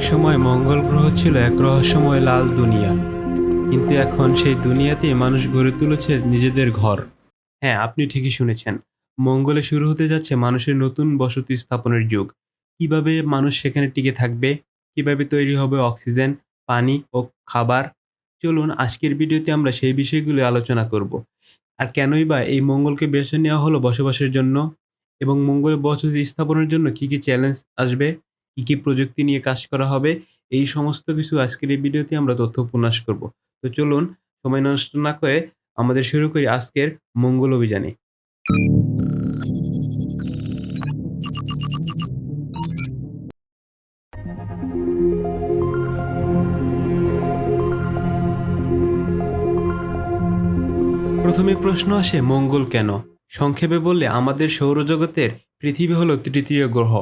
একসময় মঙ্গল গ্রহ ছিল এক রহস্যময় লাল দুনিয়া। কিন্তু এখন সেই দুনিয়াতে মানুষ গড়ে তুলেছে নিজেদের ঘর। হ্যাঁ আপনি ঠিকই শুনেছেন। মঙ্গলে শুরু হতে যাচ্ছে মানুষের নতুন বসতি স্থাপনের যুগ। কীভাবে মানুষ সেখানে টিকে থাকবে? কীভাবে তৈরি হবে অক্সিজেন, পানি ও খাবার? চলুন, আজকের ভিডিওতে আমরা সেই বিষয়গুলো আলোচনা করব। আর কেনই বা এই মঙ্গলকে বেছে নেওয়া হলো বসবাসের জন্য? এবং মঙ্গলে বসতি স্থাপনের জন্য কি কি চ্যালেঞ্জ আসবে? কি কি প্রযুক্তি নিয়ে কাজ করা হবে, এই সমস্ত কিছু আজকের এই ভিডিওতে আমরা তথ্য উপন্যাস করব। তো চলুন, সময় নষ্ট না করে আমাদের শুরু করি আজকের মঙ্গল অভিযানে। প্রথমে প্রশ্ন আসে, মঙ্গল কেন? সংক্ষেপে বললে, আমাদের সৌরজগতের পৃথিবী হলো তৃতীয় গ্রহ।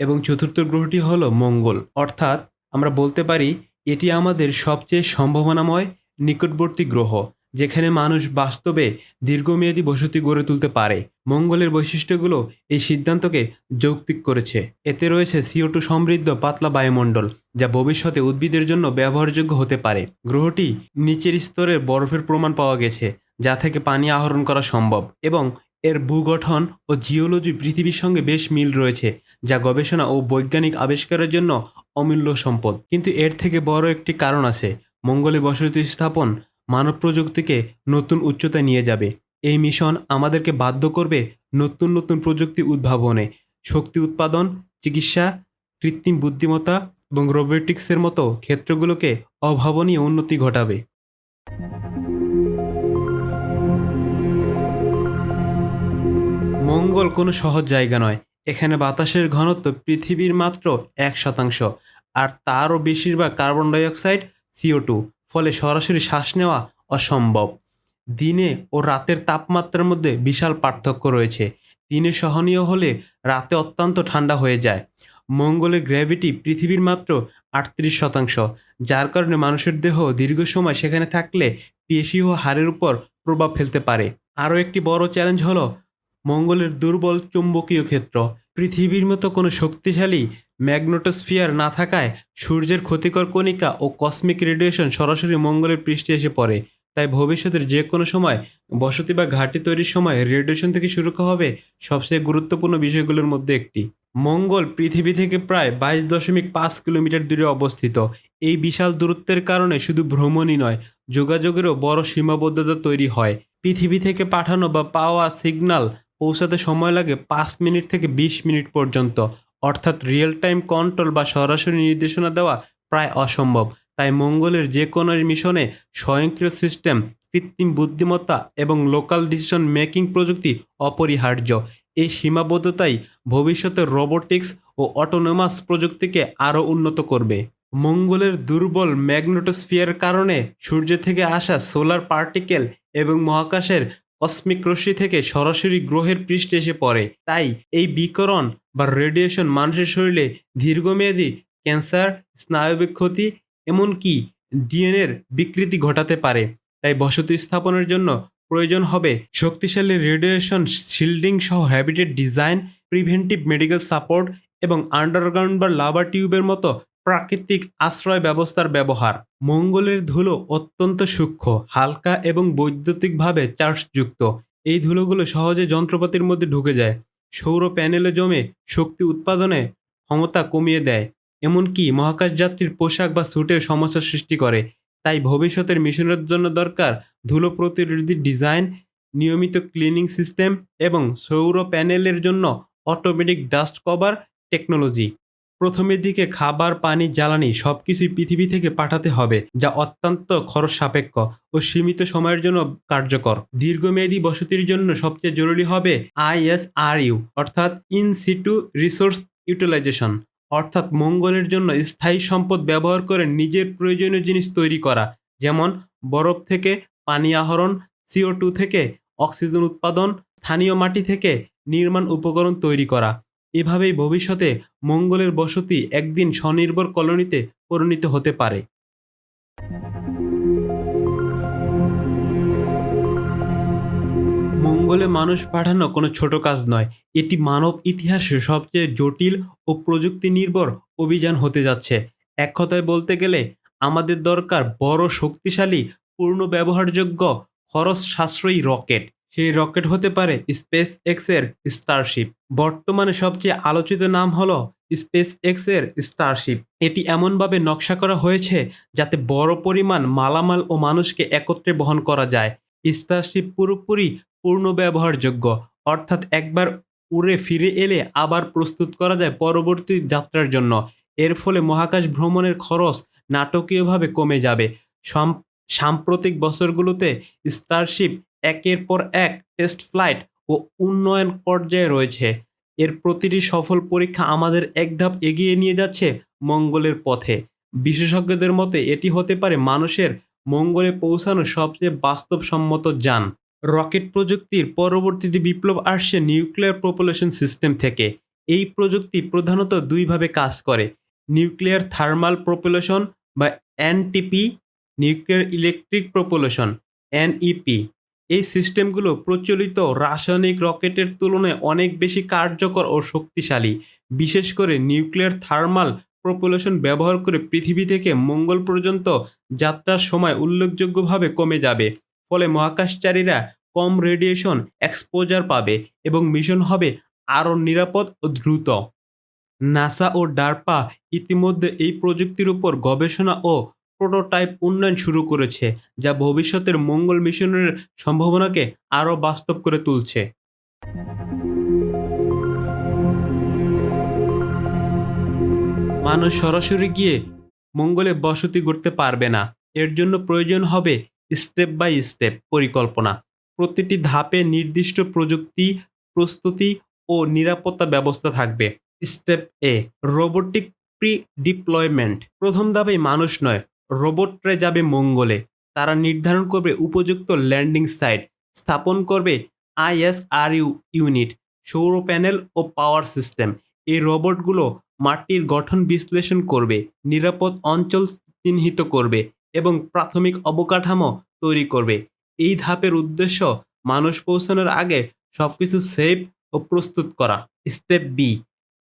এবং চতুর্থ গ্রহটি হল মঙ্গল। অর্থাৎ আমরা বলতে পারি, এটি আমাদের সবচেয়ে সম্ভাবনাময় নিকটবর্তী গ্রহ, যেখানে মানুষ বাস্তবে দীর্ঘমেয়াদী বসতি গড়ে তুলতে পারে। মঙ্গলের বৈশিষ্ট্যগুলো এই সিদ্ধান্তকে যৌক্তিক করেছে। এতে রয়েছে সিও টু সমৃদ্ধ পাতলা বায়ুমণ্ডল, যা ভবিষ্যতে উদ্ভিদের জন্য ব্যবহারযোগ্য হতে পারে। গ্রহটি নিচের স্তরের বরফের প্রমাণ পাওয়া গেছে, যা থেকে পানি আহরণ করা সম্ভব এবং এর ভূগঠন ও জিওলজি পৃথিবীর সঙ্গে বেশ মিল রয়েছে, যা গবেষণা ও বৈজ্ঞানিক আবিষ্কারের জন্য অমূল্য সম্পদ। কিন্তু এর থেকে বড় একটি কারণ আছে, মঙ্গলে বসতি স্থাপন মানব প্রযুক্তিকে নতুন উচ্চতায় নিয়ে যাবে। এই মিশন আমাদেরকে বাধ্য করবে নতুন নতুন প্রযুক্তি উদ্ভাবনে, শক্তি উৎপাদন, চিকিৎসা, কৃত্রিম বুদ্ধিমত্তা এবং রোবোটিক্সের মতো ক্ষেত্রগুলোকে অভাবনীয় উন্নতি ঘটাবে। মঙ্গল কোনো সহজ জায়গা নয়। এখানে বাতাসের ঘনত্ব পৃথিবীর মাত্র এক শতাংশ, আর তারও বেশিরভাগ কার্বন ডাইঅক্সাইড সিও টু, ফলে সরাসরি শ্বাস নেওয়া অসম্ভব। দিনে ও রাতের তাপমাত্রার মধ্যে বিশাল পার্থক্য রয়েছে। দিনে সহনীয় হলে রাতে অত্যন্ত ঠান্ডা হয়ে যায়। মঙ্গলের গ্র্যাভিটি পৃথিবীর মাত্র আটত্রিশ শতাংশ, যার কারণে মানুষের দেহ দীর্ঘ সময় সেখানে থাকলে পেশি ও হাড়ের উপর প্রভাব ফেলতে পারে। আরও একটি বড় চ্যালেঞ্জ হলো মঙ্গলের দুর্বল চুম্বকীয় ক্ষেত্র। পৃথিবীর মতো কোনো শক্তিশালী ম্যাগনেটোস্ফিয়ার না থাকায় সূর্যের ক্ষতিকর কণিকা ও কসমিক রেডিয়েশন সরাসরি মঙ্গলের পৃষ্ঠে এসে পড়ে। তাই ভবিষ্যতের যে কোনো সময় বসতি বা ঘাঁটি তৈরির সময় রেডিয়েশন থেকে সুরক্ষা হবে সবচেয়ে গুরুত্বপূর্ণ বিষয়গুলোর মধ্যে একটি। মঙ্গল পৃথিবী থেকে প্রায় বাইশ দশমিক পাঁচ কিলোমিটার দূরে অবস্থিত। এই বিশাল দূরত্বের কারণে শুধু ভ্রমণই নয়, যোগাযোগেরও বড় সীমাবদ্ধতা তৈরি হয়। পৃথিবী থেকে পাঠানো বা পাওয়া সিগন্যাল পৌঁছাতে সময় লাগে পাঁচ মিনিট থেকে বিশ মিনিট পর্যন্ত। অর্থাৎ রিয়েল টাইম কন্ট্রোল বা সরাসরি নির্দেশনা দেওয়া প্রায় অসম্ভব। তাই মঙ্গলের যে কোনো মিশনে স্বয়ংক্রিয় সিস্টেম কৃত্রিম বুদ্ধিমত্তা এবং লোকাল ডিসিশন মেকিং প্রযুক্তি অপরিহার্য। এই সীমাবদ্ধতাই ভবিষ্যতে রোবোটিক্স ও অটোনোমাস প্রযুক্তিকে আরও উন্নত করবে। মঙ্গলের দুর্বল ম্যাগনেটোস্ফিয়ার কারণে সূর্য থেকে আসা সোলার পার্টিকেল এবং মহাকাশের কসমিক রশ্মি থেকে সরাসরি গ্রহের পৃষ্ঠে এসে পড়ে। তাই এই বিকরণ বা রেডিয়েশন মানুষের শরীরে দীর্ঘমেয়াদী ক্যান্সার, স্নায়বিক ক্ষতি, এমনকি ডিএনএর বিকৃতি ঘটাতে পারে। তাই বসতি স্থাপনের জন্য প্রয়োজন হবে শক্তিশালী রেডিয়েশন শিল্ডিং সহ habitat design preventive medical support এবং আন্ডারগ্রাউন্ড বা লাভা টিউবের মতো প্রাকৃতিক আশ্রয় ব্যবস্থার ব্যবহার। মঙ্গলের ধুলো অত্যন্ত সূক্ষ্ম, হালকা এবং বৈদ্যুতিকভাবে চার্জযুক্ত। এই ধুলোগুলো সহজে যন্ত্রপাতির মধ্যে ঢুকে যায়। সৌর প্যানেলে জমে শক্তি উৎপাদনে ক্ষমতা কমিয়ে দেয়। এমনকি মহাকাশ যাত্রীর পোশাক বা স্যুটের সমস্যার সৃষ্টি করে। তাই ভবিষ্যতের মিশনের জন্য দরকার ধুলো প্রতিরোধী ডিজাইন, নিয়মিত ক্লিনিং সিস্টেম এবং সৌর প্যানেলের জন্য অটোমেটিক ডাস্ট কভার টেকনোলজি। প্রথমের দিকে খাবার, পানি, জ্বালানি সবকিছুই পৃথিবী থেকে পাঠাতে হবে, যা অত্যন্ত খরচ সাপেক্ষ ও সীমিত সময়ের জন্য কার্যকর। দীর্ঘমেয়াদী বসতির জন্য সবচেয়ে জরুরি হবে আইএসআরইউ, অর্থাৎ ইন সিটু রিসোর্স ইউটিলাইজেশন, অর্থাৎ মঙ্গলের জন্য স্থায়ী সম্পদ ব্যবহার করে নিজের প্রয়োজনীয় জিনিস তৈরি করা, যেমন বরফ থেকে পানি আহরণ সিও টু থেকে অক্সিজেন উৎপাদন, স্থানীয় মাটি থেকে নির্মাণ উপকরণ তৈরি করা। এভাবেই ভবিষ্যতে মঙ্গলের বসতি একদিন স্বনির্ভর কলোনিতে পরিণত হতে পারে। মঙ্গলে মানুষ পাঠানো কোনো ছোট কাজ নয়, এটি মানব ইতিহাসে সবচেয়ে জটিল ও প্রযুক্তি নির্ভর অভিযান হতে যাচ্ছে। এক কথায় বলতে গেলে, আমাদের দরকার বড় শক্তিশালী, পূর্ণ ব্যবহারযোগ্য খরচ সাশ্রয়ী রকেট। সেই রকেট হতে পারে স্পেস এক্সের স্টারশিপ। বর্তমানে সবচেয়ে আলোচিত নাম হলো স্পেস এক্সের স্টারশিপ। এটি এমনভাবে নকশা করা হয়েছে যাতে বড় পরিমাণ মালামাল ও মানুষকে একত্রে বহন করা যায়। স্টারশিপ পুরোপুরি পূর্ণ ব্যবহারযোগ্য অর্থাৎ একবার উড়ে ফিরে এলে আবার প্রস্তুত করা যায় পরবর্তী যাত্রার জন্য। এর ফলে মহাকাশ ভ্রমণের খরচ নাটকীয়ভাবে কমে যাবে। সাম- সাম্প্রতিক বছরগুলোতে স্টারশিপ একের পর এক টেস্ট ফ্লাইট ও উন্নয়ন পর্যায়ে রয়েছে। এর প্রতিটি সফল পরীক্ষা আমাদের এক ধাপ এগিয়ে নিয়ে যাচ্ছে মঙ্গলের পথে। বিশেষজ্ঞদের মতে এটি হতে পারে মানুষের মঙ্গলে পৌঁছানোর সবচেয়ে বাস্তবসম্মত যান। রকেট প্রযুক্তির পরবর্তীতে বিপ্লব আসছে নিউক্লিয়ার প্রপোলেশন সিস্টেম থেকে। এই প্রযুক্তি প্রধানত দুইভাবে কাজ করে। নিউক্লিয়ার থার্মাল প্রপোলেশন বা NTP, nuclear electric propulsion, NEP. এই সিস্টেমগুলো প্রচলিত রাসায়নিক রকেটের তুলনায় অনেক বেশি কার্যকর ও শক্তিশালী। বিশেষ করে নিউক্লিয়ার থার্মাল প্রপোলেশন ব্যবহার করে পৃথিবী থেকে মঙ্গল পর্যন্ত যাত্রার সময় উল্লেখযোগ্যভাবে কমে যাবে। ফলে মহাকাশচারীরা কম রেডিয়েশন এক্সপোজার পাবে এবং মিশন হবে আরও নিরাপদ ও দ্রুত। নাসা ও ডারপা ইতিমধ্যে এই প্রযুক্তির উপর গবেষণা ও প্রোটোটাইপ উন্নয়ন শুরু করেছে, যা ভবিষ্যতের মঙ্গল মিশনের সম্ভাবনাকে আরও বাস্তব করে তুলছে। মানুষ সরাসরি গিয়ে মঙ্গলে বসতি করতে পারবে না। এর জন্য প্রয়োজন হবে স্টেপ বাই স্টেপ পরিকল্পনা। প্রতিটি ধাপে নির্দিষ্ট প্রযুক্তি, প্রস্তুতি ও নিরাপত্তা ব্যবস্থা থাকবে। Step A robotic pre deployment প্রথম ধাপে মানুষ নয় রোবটরা যাবে মঙ্গলে। তারা নির্ধারণ করবে উপযুক্ত ল্যান্ডিং সাইট, স্থাপন করবে আইএসআরইউ ইউনিট, সৌর প্যানেল ও পাওয়ার সিস্টেম। এই রোবটগুলো মাটির গঠন বিশ্লেষণ করবে, নিরাপদ অঞ্চল চিহ্নিত করবে এবং প্রাথমিক অবকাঠামো তৈরি করবে। এই ধাপের উদ্দেশ্য মানুষ পৌঁছানোর আগে সবকিছু সেফ ও প্রস্তুত করা। Step B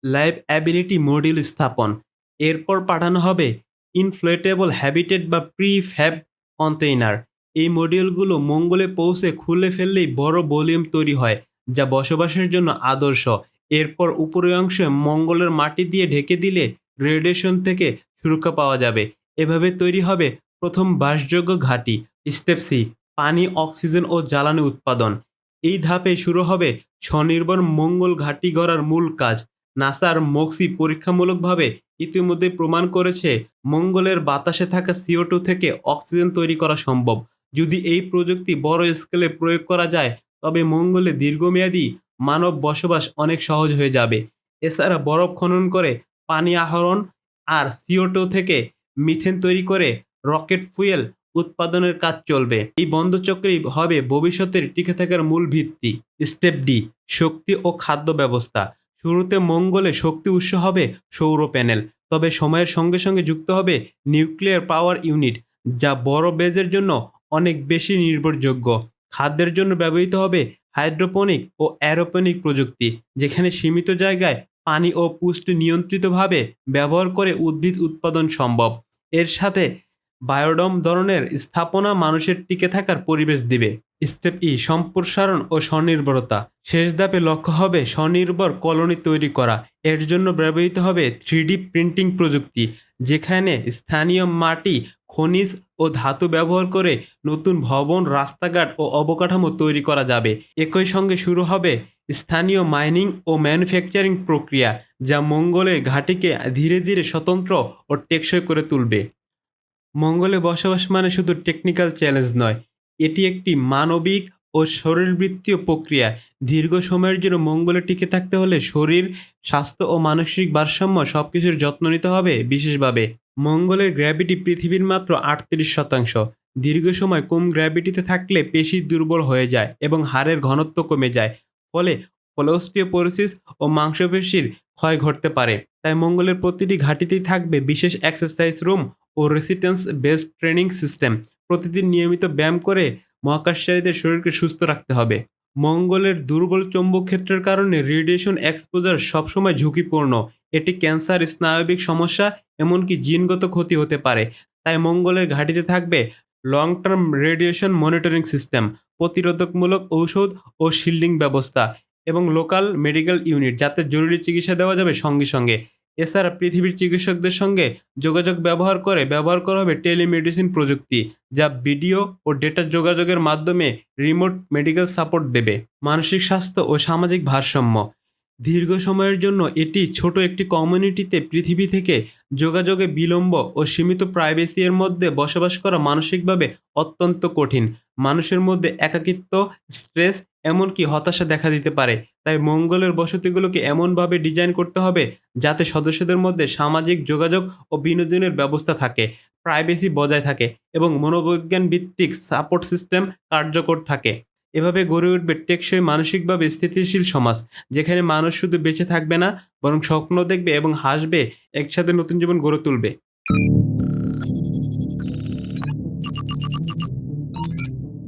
livability module স্থাপন। এরপর পাঠানো হবে ইনফ্লেটেবল হ্যাবিটেট বা প্রি ফ্যাব কন্টেইনার এই মডিউলগুলো মঙ্গলে পৌঁছে খুলে ফেললেই বড় ভলিউম তৈরি হয়, যা বসবাসের জন্য আদর্শ। এরপর উপরের অংশে মঙ্গলের মাটি দিয়ে ঢেকে দিলে রেডিয়েশন থেকে সুরক্ষা পাওয়া যাবে। এভাবে তৈরি হবে প্রথম বাসযোগ্য ঘাঁটি স্টেপ সি পানি অক্সিজেন ও জ্বালানি উৎপাদন। এই ধাপে শুরু হবে স্বনির্ভর মঙ্গল ঘাঁটি গড়ার মূল কাজ। নাসার মক্সি পরীক্ষামূলকভাবে ইতিমধ্যে প্রমাণ করেছে, মঙ্গলের বাতাসে থাকা সিও টু থেকে অক্সিজেন তৈরি করা সম্ভব। যদি এই প্রযুক্তি বড় স্কেলে প্রয়োগ করা যায়, তবে মঙ্গলে দীর্ঘমেয়াদী মানব বসবাস অনেক সহজ হয়ে যাবে। এছাড়া বরফ খনন করে পানি আহরণ আর সিও টু থেকে মিথেন তৈরি করে রকেট ফুয়েল উৎপাদনের কাজ চলবে। এই বন্ধচক্রই হবে ভবিষ্যতের টিকে থাকার মূল ভিত্তি। স্টেপ ডি, শক্তি ও খাদ্য ব্যবস্থা। শুরুতে মঙ্গলে শক্তি উৎস হবে সৌর প্যানেল, তবে সময়ের সঙ্গে সঙ্গে যুক্ত হবে নিউক্লিয়ার পাওয়ার ইউনিট, যা বড় বেজের জন্য অনেক বেশি নির্ভরযোগ্য। খাদ্যের জন্য ব্যবহৃত হবে হাইড্রোপনিক ও অ্যারোপনিক প্রযুক্তি, যেখানে সীমিত জায়গায় পানি ও পুষ্টি নিয়ন্ত্রিতভাবে ব্যবহার করে উদ্ভিদ উৎপাদন সম্ভব। এর সাথে বায়োডম ধরনের স্থাপনা মানুষের টিকে থাকার পরিবেশ দিবে। স্টেপ ই, সম্প্রসারণ ও স্বনির্ভরতা। শেষ ধাপে লক্ষ্য হবে স্বনির্ভর কলোনি তৈরি করা। এর জন্য ব্যবহৃত হবে থ্রিডি প্রিন্টিং প্রযুক্তি, যেখানে স্থানীয় মাটি, খনিজ ও ধাতু ব্যবহার করে নতুন ভবন, রাস্তাঘাট ও অবকাঠামো তৈরি করা যাবে। একই সঙ্গে শুরু হবে স্থানীয় মাইনিং ও ম্যানুফ্যাকচারিং প্রক্রিয়া, যা মঙ্গলের ঘাটিকে ধীরে ধীরে স্বতন্ত্র ও টেকসই করে তুলবে। মঙ্গলে বসবাস মানে শুধু টেকনিক্যাল চ্যালেঞ্জ নয়, এটি একটি মানবিক ও শরীরবৃত্তীয় প্রক্রিয়া। দীর্ঘ সময়ের জন্য মঙ্গলে টিকে থাকতে হলে শরীর, স্বাস্থ্য ও মানসিক ভারসাম্য সব কিছুর যত্ন নিতে হবে বিশেষভাবে। মঙ্গলের গ্র্যাভিটি পৃথিবীর মাত্র আটত্রিশ শতাংশ। দীর্ঘ সময় কম গ্র্যাভিটিতে থাকলে পেশি দুর্বল হয়ে যায় এবং হাড়ের ঘনত্ব কমে যায়, ফলে পরিসিস ও মাংসপেশির ক্ষয় ঘটতে পারে। তাই মঙ্গলের প্রতিটি ঘাটিতেই থাকবে বিশেষ এক্সারসাইজ রুম ও রেসিস্ট্যান্স বেসড ট্রেনিং সিস্টেম প্রতিদিন নিয়মিত ব্যায়াম করে মহাকাশচারীদের শরীরকে সুস্থ রাখতে হবে। মঙ্গলের দুর্বল চৌম্বক ক্ষেত্রের কারণে রেডিয়েশন এক্সপোজার সবসময় ঝুঁকিপূর্ণ। এটি ক্যান্সার, স্নায়বিক সমস্যা, এমনকি জিনগত ক্ষতি হতে পারে। তাই মঙ্গলের ঘাঁটিতে থাকবে long term radiation monitoring system প্রতিরোধকমূলক ঔষধ ও শিল্ডিং ব্যবস্থা এবং লোকাল মেডিকেল ইউনিট যাতে জরুরি চিকিৎসা দেওয়া যাবে সঙ্গে সঙ্গে। এছাড়া পৃথিবীর চিকিৎসকদের সঙ্গে যোগাযোগ ব্যবহার করে ব্যবহার করা হবে টেলিমেডিসিন প্রযুক্তি, যা ভিডিও ও ডেটা যোগাযোগের মাধ্যমে রিমোট মেডিকেল সাপোর্ট দেবে। মানসিক স্বাস্থ্য ও সামাজিক ভারসাম্য। দীর্ঘ সময়ের জন্য এটি ছোট একটি কমিউনিটিতে পৃথিবী থেকে যোগাযোগে বিলম্ব ও সীমিত প্রাইভেসি এর মধ্যে বসবাস করা মানসিকভাবে অত্যন্ত কঠিন। মানুষের মধ্যে একাকিত্ব, স্ট্রেস এমনকি হতাশা দেখা দিতে পারে। তাই মঙ্গলের বসতিগুলোকে এমনভাবে ডিজাইন করতে হবে যাতে সদস্যদের মধ্যে সামাজিক যোগাযোগ ও বিনোদনের ব্যবস্থা থাকে, প্রাইভেসি বজায় থাকে এবং মনোবিজ্ঞান ভিত্তিক সাপোর্ট সিস্টেম কার্যকর থাকে। এভাবে গড়ে উঠবে টেকসই মানসিকভাবে স্থিতিশীল সমাজ, যেখানে মানুষ শুধু বেঁচে থাকবে না, বরং স্বপ্ন দেখবে এবং হাসবে, একসাথে নতুন জীবন গড়ে তুলবে।